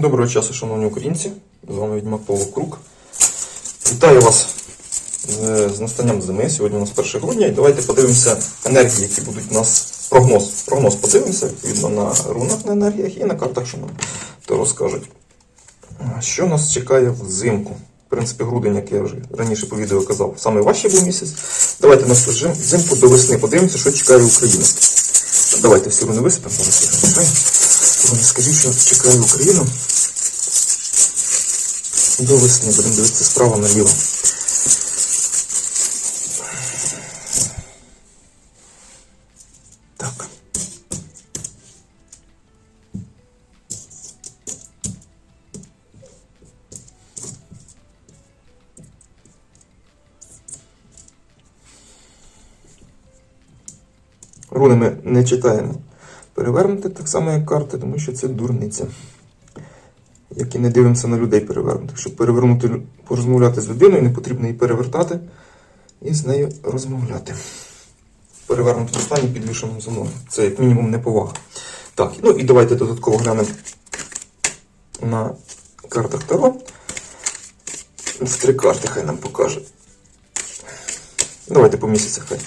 Доброго часу, шановні українці! З вами Відьмак Павло Крук. Вітаю вас з, настанням зими. Сьогодні у нас 1 грудня. І давайте подивимося енергії, які будуть у нас. Прогноз. Прогноз подивимося, відповідно, на рунах на енергіях і на картах, що нам то розкажуть. Що нас чекає взимку? В принципі, грудень, як я вже раніше по відео казав, саме важчий був місяць. Давайте на цю взимку до весни подивимося, що чекає Україну. Давайте всі руни висипемо, зараз скажіть, що чекає Україну. До весни будемо дивитися справа наліво. Так. Руни ми не читаємо перевернути так само, як карти, тому що це дурниця. Як і не дивимося на людей перевернутих. Щоб перевернути, порозмовляти з людиною, не потрібно її перевертати і з нею розмовляти. Перевернути В стані підвішеному за мною. Це як мінімум неповага. Так, ну і давайте додатково глянемо на картах Таро. В три карти хай нам покаже. Давайте по місяцях хай.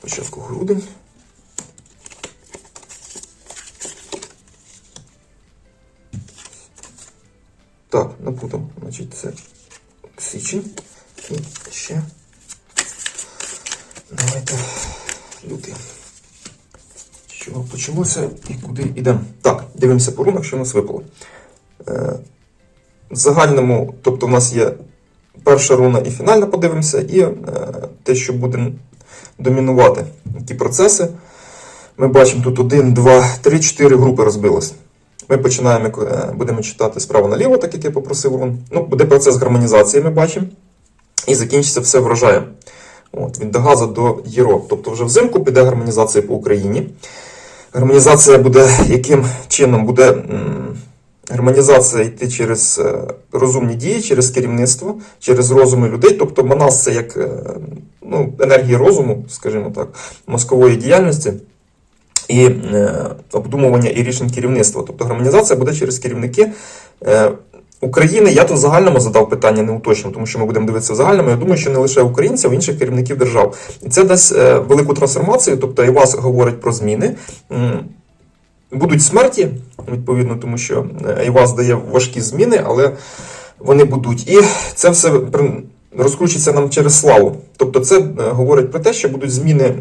Спочатку грудень. Так, напутав. Значить, це січень. І ще. Давайте лютий. Чого почалося і куди йдемо? Так, дивимося по рунах, що у нас випало. Е, в загальному, тобто, в нас є перша руна і фінальна, подивимося, і е, те, що буде домінувати ті процеси. Ми бачимо тут 1, 2, 3, 4 групи розбилось. Ми починаємо, е, будемо читати справа наліво, так як я попросив рун. Ну, буде процес гармонізації, ми бачимо. І закінчиться все врожаєм. От, від Дагаза до Єро. Тобто вже взимку піде гармонізація по Україні. Гармонізація буде яким чином? Буде м, гармонізація йти через е, розумні дії, через керівництво, через розуми людей. Тобто Манас це як е, ну, енергія розуму, скажімо так, мозкової діяльності і е, обдумування і рішень керівництва. Тобто гармонізація буде через керівники е, України. Я тут загальному задав питання, не уточнив, тому що ми будемо дивитися в загальному. Я думаю, що не лише українців, а інших керівників держав. І це дасть е, велику трансформацію. Тобто і вас говорить про зміни. Будуть смерті, відповідно, тому що ІВАС дає важкі зміни, але вони будуть. І це все розкручиться нам через славу. Тобто, це говорить про те, що будуть зміни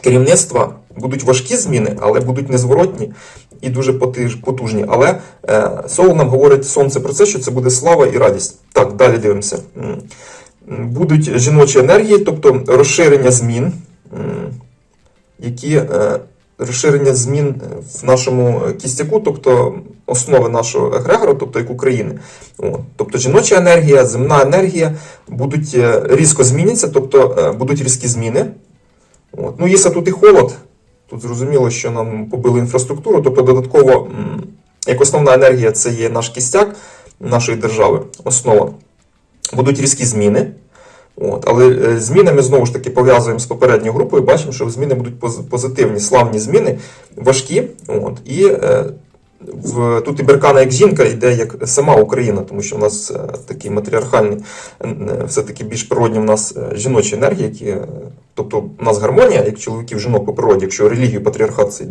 керівництва, будуть важкі зміни, але будуть незворотні і дуже потужні. Але е, Сол нам говорить сонце про це, що це буде слава і радість. Так, далі дивимося. Будуть жіночі енергії, тобто розширення змін, які е, розширення змін в нашому кістяку, тобто основи нашого егрегора, тобто як України. О, тобто жіноча енергія, земна енергія будуть е, різко зміняться, тобто будуть різкі зміни. От. Ну, якщо тут і холод, тут зрозуміло, що нам побили інфраструктуру, тобто додатково, як основна енергія, це є наш кістяк нашої держави, основа. Будуть різкі зміни. От, але е, зміни ми знову ж таки пов'язуємо з попередньою групою, бачимо, що зміни будуть позитивні, славні зміни, важкі. От, і е, в, тут і Беркана як жінка йде як сама Україна, тому що в нас е, такий матріархальний, все-таки більш природні в нас е, жіночі енергії, які, тобто у нас гармонія, як чоловіків, жінок по природі, якщо релігію, патріархат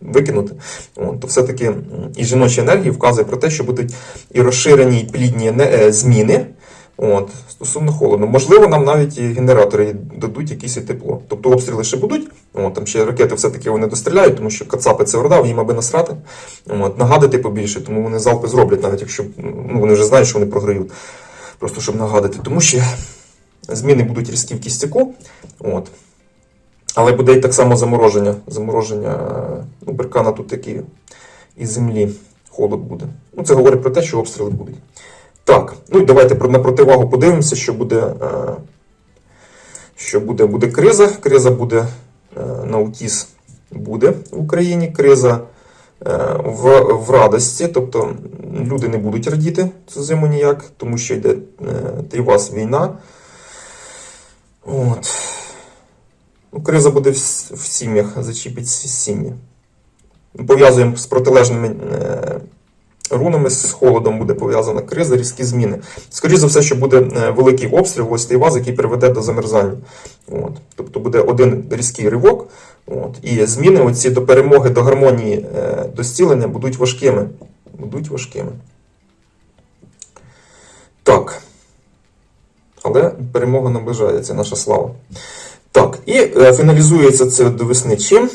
викинути, то все-таки і жіночі енергії вказує про те, що будуть і розширені, і плідні е, зміни. От, стосовно холоду. Можливо, нам навіть і генератори дадуть якесь і тепло. Тобто обстріли ще будуть. От, там ще ракети все-таки вони достріляють, тому що Кацапи це орда, їм аби насрати. От, нагадати побільше, тому вони залпи зроблять, навіть якщо ну, вони вже знають, що вони програють. Просто щоб нагадати. Тому що зміни будуть різкі в кістяку. От. Але буде і так само замороження. Замороження ну, беркана тут такі і землі. Холод буде. Ну, це говорить про те, що обстріли будуть. Так, ну і давайте на противагу подивимося, що буде, е, що буде, буде криза. Криза буде е, на УТІС буде в Україні. Криза е, в, в радості, тобто люди не будуть радіти цю зиму ніяк, тому що йде е, і вас війна. От. Ну, криза буде в, сім'ях, зачіпить сім'ї. Пов'язуємо з протилежними е, рунами з холодом буде пов'язана криза, різкі зміни. Скоріше за все, що буде е, великий обстріл гостей ваз, який приведе до замерзання. От. Тобто буде один різкий ривок. От. І зміни оці до перемоги, до гармонії, е, до зцілення будуть важкими. Будуть важкими. Так. Але перемога наближається, наша слава. Так, і е, фіналізується це до весни чим?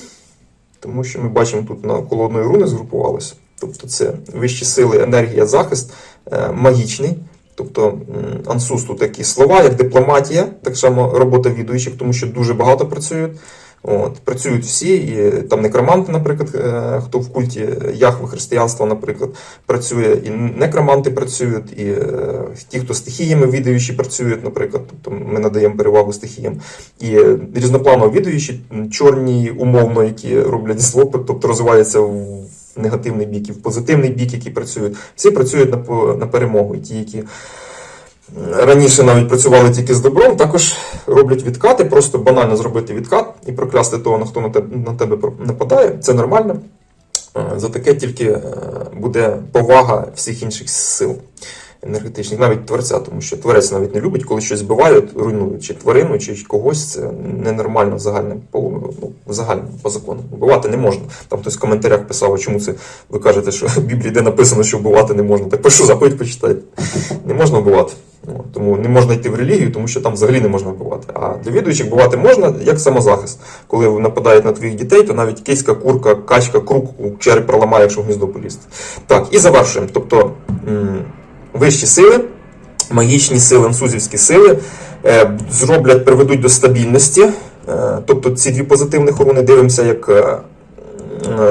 Тому що ми бачимо тут на колодної руни згрупувалися. Тобто це вищі сили, енергія, захист, е, магічний. Тобто ансус тут такі слова, як дипломатія, так само робота відуючих, тому що дуже багато працюють. От, працюють всі, і там некроманти, наприклад, е, хто в культі Яхви християнства, наприклад, працює, і некроманти працюють, і е, ті, хто стихіями відаючі працюють, наприклад, тобто ми надаємо перевагу стихіям, і різнопланово відаючі, чорні, умовно, які роблять зло, тобто розвиваються в негативний бік і в позитивний бік, які працюють. Всі працюють на, на перемогу. І ті, які раніше навіть працювали тільки з добром, також роблять відкати, просто банально зробити відкат і проклясти того, хто на тебе, на тебе нападає. Це нормально. Е, За таке тільки е, буде повага всіх інших сил енергетичних, навіть творця, тому що творець навіть не любить, коли щось збивають, руйнують, чи тварину, чи когось. Це ненормально загальним по, ну, загальним по закону. Вбивати не можна. Там хтось в коментарях писав, чому це ви кажете, що в Біблії де написано, що вбивати не можна. Так пишу заповідь почитайте. Не можна вбивати. Ну, Тому не можна йти в релігію, тому що там взагалі не можна вбивати. А для відуючих вбивати можна як самозахист. Коли нападають на твоїх дітей, то навіть киська, курка, качка, крук у череп проламає, якщо в гніздо полізти. Так, і завершуємо. Тобто вищі сили, магічні сили, ансузівські сили е, зроблять, приведуть до стабільності. Е, тобто ці дві позитивні руни дивимося як е,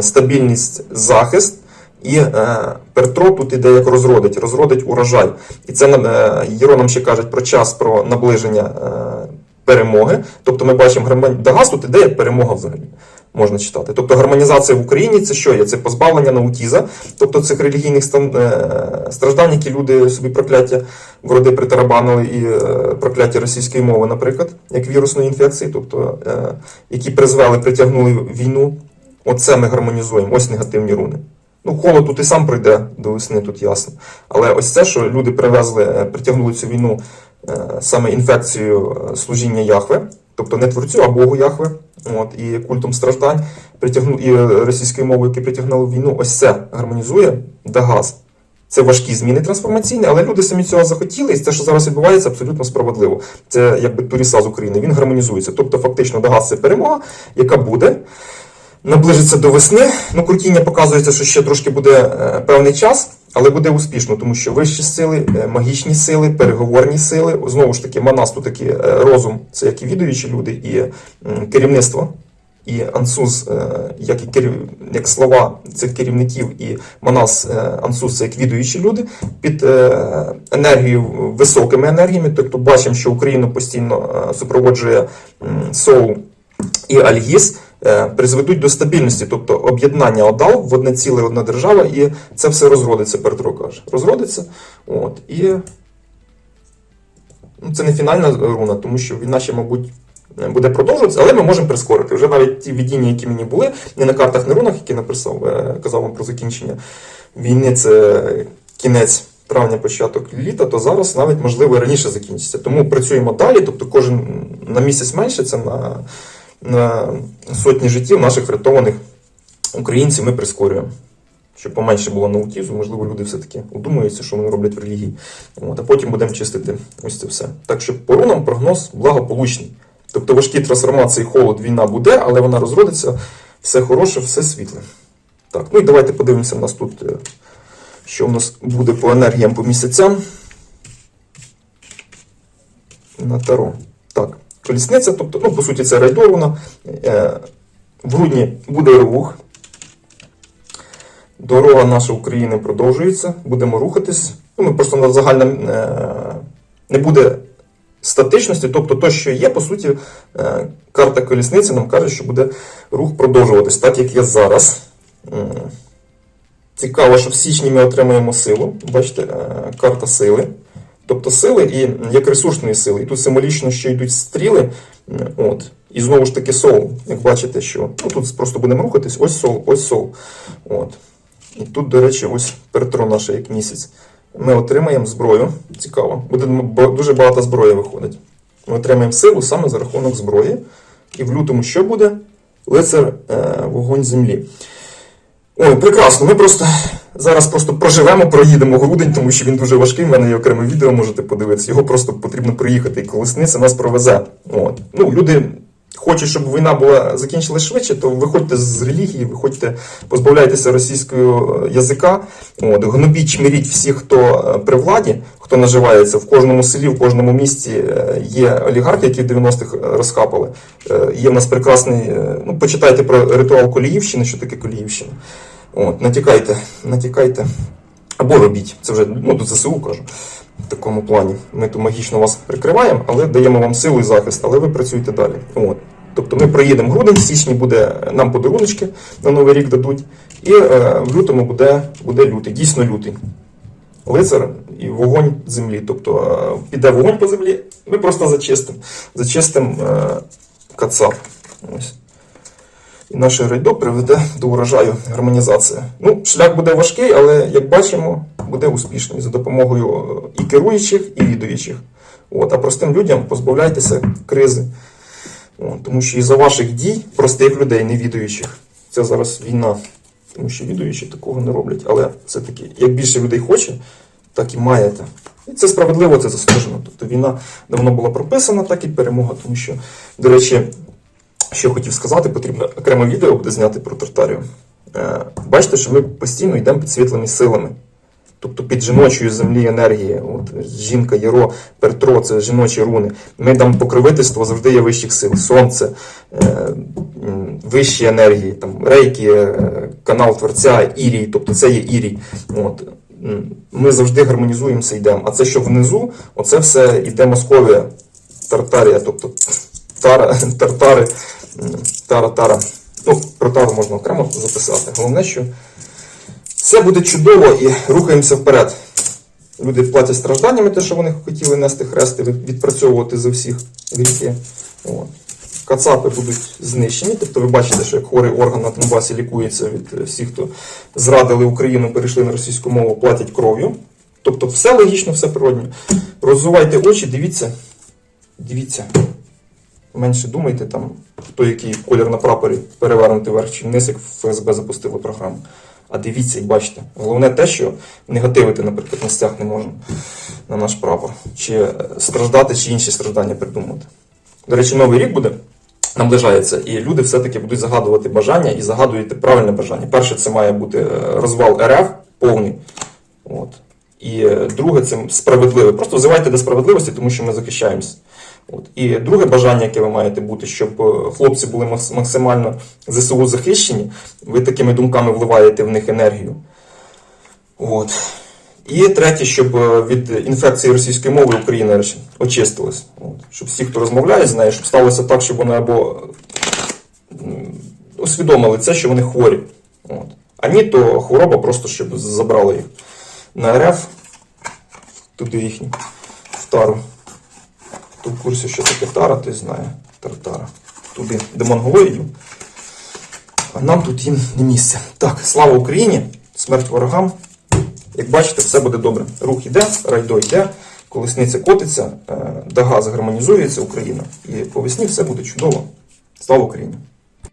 стабільність, захист. І е, Петро тут іде як розродить, розродить урожай. І це нам е, ще кажуть про час, про наближення е, перемоги. Тобто ми бачимо гармон... Дагас тут іде як перемога взагалі. Можна читати. Тобто гармонізація в Україні це що є? Це позбавлення наутіза, тобто цих релігійних страждань, які люди собі прокляття в роди притарабанили і прокляття російської мови, наприклад, як вірусної інфекції, тобто які призвели, притягнули війну. Оце ми гармонізуємо, ось негативні руни. Ну, холод тут і сам прийде до весни, тут ясно. Але ось це, що люди привезли, е, притягнули цю війну е, саме інфекцією е, служіння Яхве, тобто не творцю, а Богу Яхве, от, і культом страждань, притягну, і російською мовою, які притягнули війну, ось це гармонізує Дагаз. Це важкі зміни трансформаційні, але люди самі цього захотіли, і те, що зараз відбувається, абсолютно справедливо. Це якби туріса з України. Він гармонізується. Тобто, фактично, Дагаз це перемога, яка буде наближиться до весни. Ну, крутіння показується, що ще трошки буде е, певний час, але буде успішно, тому що вищі сили, е, магічні сили, переговорні сили, знову ж таки, манас тут таки е, розум, це як і відуючі люди, і керівництво. І ансуз, як і керів... як слова цих керівників, і Манас ансуз це як відуючі люди під енергією високими енергіями. Тобто бачимо, що Україну постійно супроводжує Соу і Альгіз призведуть до стабільності, тобто об'єднання одал в одне ціле, одна держава, і це все розродиться, Петро каже. Розродиться. От, і ну, це не фінальна руна, тому що війна ще, мабуть, буде продовжуватися, але ми можемо прискорити. Вже навіть ті видіння, які мені були, не на картах, не рунах, які написав, е, казав вам про закінчення війни, це кінець. Травня, початок літа, то зараз навіть можливо і раніше закінчиться. Тому працюємо далі, тобто кожен на місяць менше, це на сотні життів наших врятованих українців ми прискорюємо. Щоб поменше було наутізу, можливо, люди все-таки удумуються, що вони роблять в релігії. От, а потім будемо чистити ось це все. Так що по рунам прогноз благополучний. Тобто важкі трансформації, холод, війна буде, але вона розродиться, все хороше, все світле. Так, ну і давайте подивимося, у нас тут, е, що у нас буде по енергіям по місяцям. На таро. Так, колісниця, тобто, ну, по суті, це райдоруна. Е, в грудні буде рух. Дорога наша України продовжується, будемо рухатись. Ну, ми просто на загальна е, не буде статичності, тобто то, що є, по суті, е, карта колісниці нам каже, що буде рух продовжуватись, так як є зараз. Цікаво, що в січні ми отримаємо силу. Бачите, карта сили. Тобто сили і як ресурсної сили. І тут символічно ще йдуть стріли. От. І знову ж таки сол. Як бачите, що ну, тут просто будемо рухатись, ось сол, ось сол. От. І тут, до речі, ось Петро наш як місяць. Ми отримаємо зброю. Цікаво. Буде дуже багато зброї виходить. Ми отримаємо силу саме за рахунок зброї. І в лютому що буде? Лицар е, вогонь землі. Ой, прекрасно. Ми просто зараз просто проживемо, проїдемо грудень, тому що він дуже важкий. В мене є окреме відео, можете подивитися. Його просто потрібно проїхати, і колесниця нас провезе. От. Ну, люди хочуть, щоб війна була закінчилась швидше, то виходьте з релігії, виходьте, позбавляйтеся російського е, язика. От. Гнобіть, чмиріть всіх, хто е, при владі, хто наживається. В кожному селі, в кожному місті е, є олігархи, які в 90-х розхапали. Є в нас прекрасний. Ну, почитайте про ритуал Коліївщини, що таке Коліївщина. От, натякайте, натякайте. Або робіть. Це вже ну, до ЗСУ кажу. В такому плані. Ми тут магічно вас прикриваємо, але даємо вам силу і захист, але ви працюєте далі. От. Тобто ми приїдемо грудень, в січні буде нам подаруночки на Новий рік дадуть, і е, в лютому буде, буде лютий, дійсно лютий. Лицар і вогонь землі. Тобто е, піде вогонь по землі, ми просто зачистимо. Зачистимо е, кацап. І наше рейдо приведе до урожаю гармонізація. Ну, шлях буде важкий, але як бачимо, буде успішний за допомогою і керуючих, і відуючих. От, а простим людям позбавляйтеся кризи. Тому що із-за ваших дій, простих людей, не відуючих, це зараз війна. Тому що відуючі такого не роблять. Але все-таки, як більше людей хоче, так і маєте. І це справедливо, це заслужено. Тобто війна давно була прописана, так і перемога. Тому що, до речі, що хотів сказати, потрібно окреме відео буде зняти про Тартарію. Е, Бачите, що ми постійно йдемо під світлими силами. Тобто під жіночою землі енергії. От, жінка, Єро, Пертро це жіночі руни. Ми там покровительство завжди є вищих сил. Сонце, е, вищі енергії, там, рейки, е, канал Творця, Ірій, тобто це є Ірій. От. Ми завжди гармонізуємося, йдемо. А це, що внизу, оце все йде Московія, Тартарія, тобто тара, тартари, тара-тара. Ну, про тару можна окремо записати. Головне, що все буде чудово і рухаємося вперед. Люди платять стражданнями, те, що вони хотіли нести хрести, відпрацьовувати за всіх гріхи. Кацапи будуть знищені. Тобто ви бачите, що як хворий орган на Донбасі лікується від е, всіх, хто зрадили Україну, перейшли на російську мову, платять кров'ю. Тобто все логічно, все природньо. Розвивайте очі, дивіться. Дивіться. Менше думайте там, хто який колір на прапорі перевернути вверх чи вниз, як ФСБ запустило програму. А дивіться і бачите. Головне те, що негативити, наприклад, на стяг не можна на наш прапор. Чи е, страждати, чи інші страждання придумувати. До речі, новий рік буде, наближається, і люди все-таки будуть загадувати бажання і загадуєте правильне бажання. Перше, це має бути е, розвал РФ повний. От. І е, друге, це справедливе. Просто взивайте до справедливості, тому що ми захищаємося. От. І друге бажання, яке ви маєте бути, щоб е, хлопці були максимально ЗСУ захищені, ви такими думками вливаєте в них енергію. От. І третє, щоб е, від інфекції російської мови Україна очистилась. От. Щоб всі, хто розмовляє з нею, щоб сталося так, щоб вони або усвідомили це, що вони хворі. От. А ні, то хвороба просто щоб забрали їх на РФ, туди їхні, в тару. Хто в курсі, що таке тара, той знає. Тартара. Туди, до монголоїдів. А нам тут їм не місце. Так, слава Україні! Смерть ворогам. Як бачите, все буде добре. Рух іде, райдо йде, колесниця котиться, е, дага загармонізується Україна. І по весні все буде чудово. Слава Україні!